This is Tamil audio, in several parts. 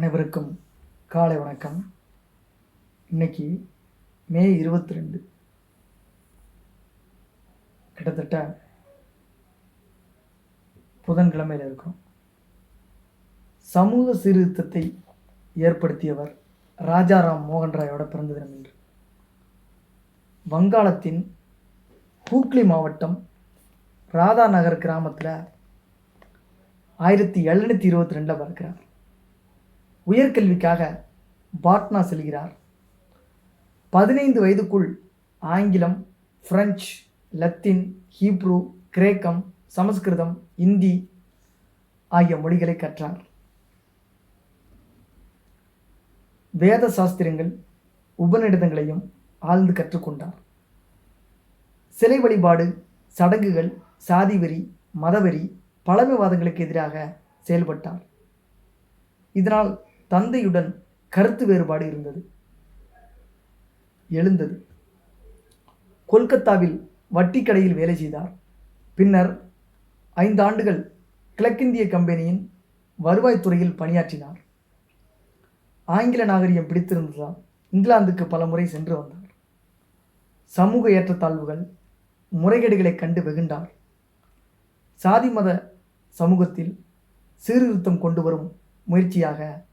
அனைவருக்கும் காலை வணக்கம். இன்னைக்கு மே இருபத்தி ரெண்டு கிட்டத்தட்ட புதன்கிழமையில் இருக்கும். சமூக சீர்திருத்தத்தை ஏற்படுத்தியவர் ராஜாராம் மோகன் ராயோட பிறந்த தினம் என்று வங்காளத்தின் ஹூக்ளி மாவட்டம் ராதாநகர் கிராமத்தில் ஆயிரத்தி எழுநூற்றி இருபத்தி ரெண்டில் பிறக்கிறார். உயர்கல்விக்காக பாட்னா செல்கிறார். பதினைந்து வயதுக்குள் ஆங்கிலம் பிரெஞ்சு லத்தீன் ஹீப்ரு கிரேக்கம் சமஸ்கிருதம் இந்தி ஆகிய மொழிகளை கற்றார். வேத சாஸ்திரங்கள் உபநிடதங்களையும் ஆழ்ந்து கற்றுக்கொண்டார் சிலை வழிபாடு சடங்குகள் சாதிவெறி மதவெறி பழமைவாதங்களுக்கு எதிராக செயல்பட்டார். இதனால் தந்தையுடன் கருத்து வேறுபாடு இருந்தது. எழுந்தது. கொல்கத்தாவில் வட்டி கடையில் வேலை செய்தார். பின்னர் ஐந்து ஆண்டுகள் கிழக்கிந்திய கம்பெனியின் வருவாய்த்துறையில் பணியாற்றினார். ஆங்கில நாகரிகம் பிடித்திருந்ததால் இங்கிலாந்துக்கு பல முறை சென்று வந்தார். சமூக ஏற்றத்தாழ்வுகள் முறைகேடுகளை கண்டு வெகுண்டார். சாதி மத சமூகத்தில் சீர்திருத்தம் கொண்டு வரும் முயற்சியாக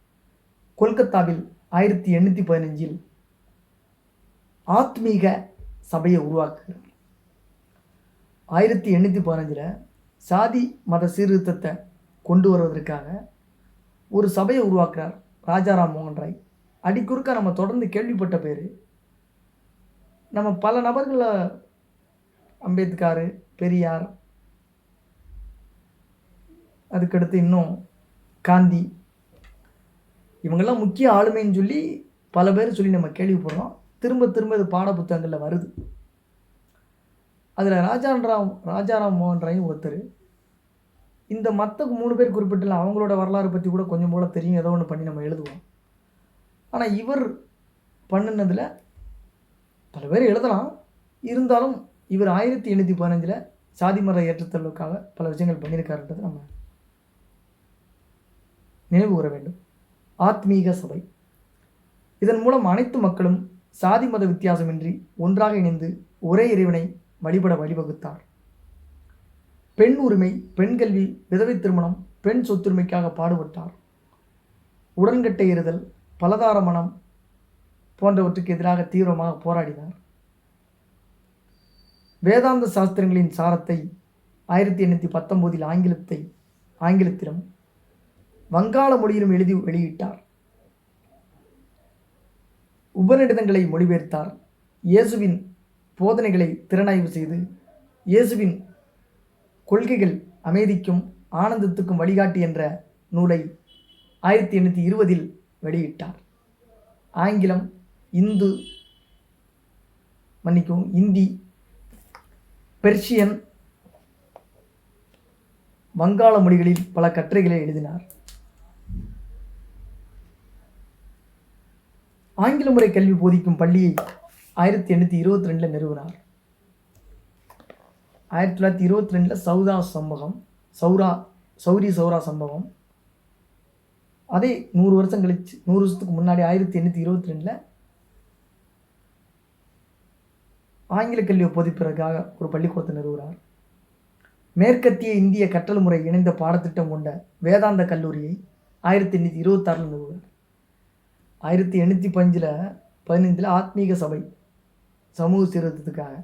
கொல்கத்தாவில் ஆயிரத்தி எண்ணூற்றி பதினஞ்சில் ஆத்மீக சபையை உருவாக்குகிறார். ஆயிரத்தி எண்ணூற்றி பதினஞ்சில் சாதி மத சீர்திருத்தத்தை கொண்டு வருவதற்காக ஒரு சபையை உருவாக்குறார் ராஜாராம் மோகன் ராய். அடிக்குறுக்க நம்ம தொடர்ந்து கேள்விப்பட்ட பேர் நம்ம பல நபர்களை அம்பேத்கர் பெரியார் அதுக்கடுத்து இன்னும் காந்தி இவங்கெல்லாம் முக்கிய ஆளுமைன்னு சொல்லி பல பேர் சொல்லி நம்ம கேள்விப்படுறோம். திரும்ப திரும்ப இது பாட புத்தகங்களில் வருது. அதில் ராஜாராம் ராஜாராம் மோகன் ராயும் ஒருத்தர். இந்த மற்ற மூணு பேர் குறிப்பிட்டல அவங்களோட வரலாறு பற்றி கூட கொஞ்சம் போல தெரியும். ஏதோ ஒன்று பண்ணி நம்ம எழுதுவோம். ஆனால் இவர் பண்ணினதில் பல பேர் எழுதலாம். இருந்தாலும் இவர் ஆயிரத்தி எண்ணூற்றி பதினஞ்சில் சாதி மத ஏற்றத்தாழ்வுக்காக பல விஷயங்கள் பண்ணியிருக்காருன்றது நம்ம நினைவு கூற வேண்டும். ஆத்மீக சபை. இதன் மூலம் அனைத்து மக்களும் சாதி மத வித்தியாசமின்றி ஒன்றாக இணைந்து ஒரே இறைவனை வழிபட வழிவகுத்தார். பெண் உரிமை பெண் கல்வி விதவை திருமணம் பெண் சொத்துரிமைக்காக பாடுபட்டார். உடன்கட்டை எறிதல் பலதார மனம் போன்றவற்றுக்கு எதிராக தீவிரமாக போராடினார். வேதாந்த சாஸ்திரங்களின் சாரத்தை ஆயிரத்தி எண்ணூற்றி பத்தொம்போதில் ஆங்கிலத்தை ஆங்கிலத்திலும் வங்காள மொழியிலும் எழுதி வெளியிட்டார். உபநிடதங்களை மொழிபெயர்த்தார். இயேசுவின் போதனைகளை திறனாய்வு செய்து இயேசுவின் கொள்கைகள் அமைதிக்கும் ஆனந்தத்துக்கும் வழிகாட்டி என்ற நூலை ஆயிரத்தி எண்ணூற்றி இருபதில் வெளியிட்டார். ஆங்கிலம் இந்து மன்னிக்கவும் இந்தி பெர்ஷியன் வங்காள மொழிகளில் பல கட்டுரைகளை எழுதினார். ஆங்கில முறை கல்வி போதிக்கும் பள்ளியை ஆயிரத்தி எண்ணூற்றி இருபத்தி ரெண்டில் நிறுவினார். ஆயிரத்தி தொள்ளாயிரத்தி இருபத்தி ரெண்டில் சௌதா சம்பவம் சௌரா சௌரி சௌரா சம்பவம் அதே நூறு வருஷம் கழிச்சு நூறு வருஷத்துக்கு முன்னாடி ஆயிரத்தி எண்ணூற்றி இருபத்தி ரெண்டில் ஆங்கில கல்வியை போதிப்பதற்காக ஒரு பள்ளிக்கூடத்தை நிறுவுகிறார். மேற்கத்திய இந்திய கற்றல் முறை இணைந்த பாடத்திட்டம் கொண்ட வேதாந்த கல்லூரியை ஆயிரத்தி எண்ணூற்றி இருபத்தாறில் நிறுவுகிறார். ஆயிரத்தி எண்ணூற்றி பஞ்சில் பதினைந்தில் ஆத்மீக சபை சமூக சீர்திருத்தத்துக்காக.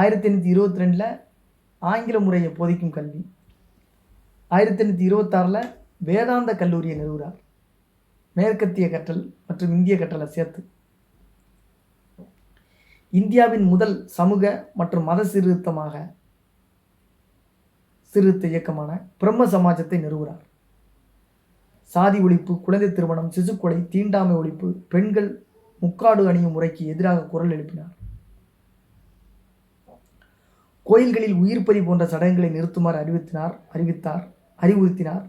ஆயிரத்தி எண்ணூற்றி இருபத்தி ரெண்டில் ஆங்கில முறையை போதிக்கும் கல்வி. ஆயிரத்தி எண்ணூற்றி இருபத்தாறில் வேதாந்த கல்லூரியை நிறுவுகிறார் மேற்கத்திய கற்றல் மற்றும் இந்திய கற்றலை சேர்த்து. இந்தியாவின் முதல் சமூக மற்றும் மத சீர்திருத்தமாக சீர்திருத்த இயக்கமான பிரம்ம சமாஜத்தை நிறுவுகிறார் சாதி ஒழிப்பு குழந்தை திருமணம் சிசுக்கொலை தீண்டாமை ஒழிப்பு பெண்கள் முக்காடு அணியும் முறைக்கு எதிராக குரல் எழுப்பினார். கோயில்களில் உயிர்ப்பறி போன்ற சடங்குகளை நிறுத்துமாறு அறிவித்தினார் அறிவித்தார் அறிவுறுத்தினார்.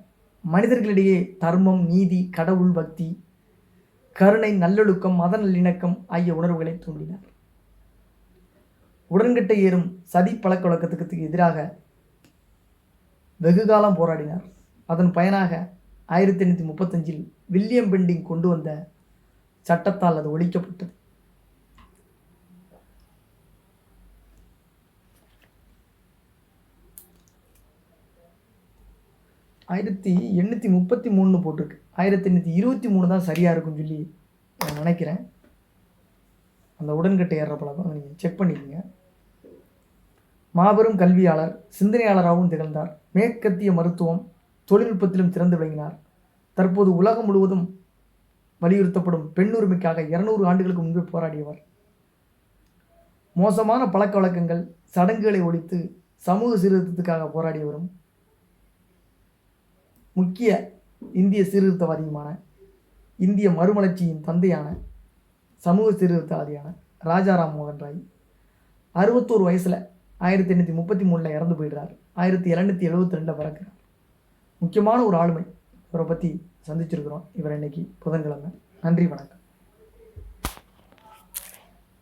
மனிதர்களிடையே தர்மம் நீதி கடவுள் பக்தி கருணை நல்லொழுக்கம் மத நல்லிணக்கம் ஆகிய உணர்வுகளை தூண்டினார். உடன்கட்டை ஏறும் சதி பழக்க வழக்கத்துக்கு எதிராக வெகுகாலம் போராடினார். அதன் பயனாக ஆயிரத்தி எண்ணூற்றி முப்பத்தஞ்சில் வில்லியம் பெண்டிங் கொண்டு வந்த சட்டத்தால் அது ஒழிக்கப்பட்டது. ஆயிரத்தி எண்ணூற்றி முப்பத்தி மூணுன்னு போட்டிருக்கு. ஆயிரத்தி எண்ணூற்றி இருபத்தி மூணு தான் சரியாக இருக்கும்னு சொல்லி நான் நினைக்கிறேன். அந்த உடன்கட்டை ஏறுற பழக்கம் நீங்கள் செக் பண்ணிக்கோங்க. மாபெரும் கல்வியாளர் சிந்தனையாளராகவும் திகழ்ந்தார். மேற்கத்திய மருத்துவம் தொழில்நுட்பத்திலும் சிறந்து விளங்கினார். தற்போது உலகம் முழுவதும் வலியுறுத்தப்படும் பெண்ணுரிமைக்காக இருநூறு ஆண்டுகளுக்கு முன்பே போராடியவர். மோசமான பழக்க வழக்கங்கள் சடங்குகளை ஒழித்து சமூக சீர்திருத்தத்துக்காக போராடியவரும் முக்கிய இந்திய சீர்திருத்தவாதியுமான இந்திய மறுமலர்ச்சியின் தந்தையான சமூக சீர்திருத்தவாதியான ராஜாராம் மோகன் ராய் அறுபத்தோரு வயசில் ஆயிரத்தி எண்ணூற்றி முப்பத்தி மூணில் இறந்து போயிடுறார். ஆயிரத்தி இரநூத்தி எழுபத்தி ரெண்டில் பிறக்கிறார். முக்கியமான ஒரு ஆளுமை இவரை பற்றி சந்திச்சிருக்கிறோம். இவரை இன்னைக்கு புதன்கிழமை. நன்றி வணக்கம்.